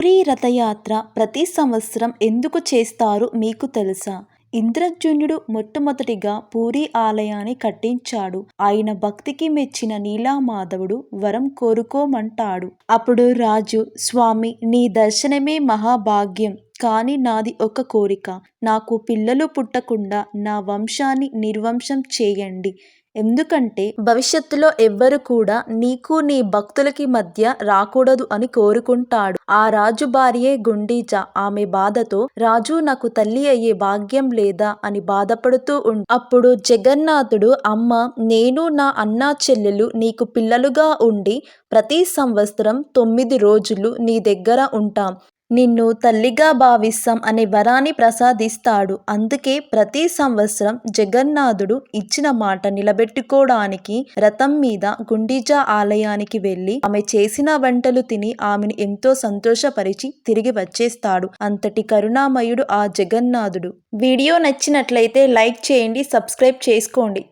Pre రథయాత్ర ప్రతి సంవత్సరం ఎందుకు చేస్తారు మీకు తెలుసా? ఇంద్రజున్యుడు మొట్టమొదటిగా పూరి ఆలయాన్ని కట్టించాడు. ఆయన భక్తికి మెచ్చిన నీలామాధవుడు వరం కోరుకోమంటాడు. అప్పుడు రాజు స్వామి నీ దర్శనమే మహాభాగ్యం. కానీ నాది ఒక కోరిక. నాకు పిల్లలు పుట్టకుండా నా వంశాన్ని నిర్వంశం చేయండి. ఎందుకంటే భవిష్యత్తులో ఎవ్వరు కూడా నీకు నీ భక్తులకి మధ్య రాకూడదు అని కోరుకుంటాడు. ఆ రాజు భార్యే గుండీజ. ఆమె బాధతో రాజు నాకు తల్లి అయ్యే భాగ్యం లేదా? అని బాధపడుతూ ఉం అప్పుడు జగన్నాథుడు అమ్మ నేను నా అన్నా చెల్లెలు నీకు పిల్లలుగా ఉండి ప్రతి సంవత్సరం తొమ్మిది రోజులు నీ దగ్గర ఉంటాం. నిన్ను తల్లిగా భావిస్తాం అనే వరాన్ని ప్రసాదిస్తాడు. అందుకే ప్రతి సంవత్సరం జగన్నాథుడు ఇచ్చిన మాట నిలబెట్టుకోవడానికి రథం మీద గుండీజా ఆలయానికి వెళ్ళి ఆమె చేసిన వంటలు తిని ఆమెను ఎంతో సంతోషపరిచి తిరిగి వచ్చేస్తాడు. అంతటి కరుణామయుడు ఆ జగన్నాథుడు. వీడియో నచ్చినట్లయితే లైక్ చేయండి సబ్స్క్రైబ్ చేసుకోండి.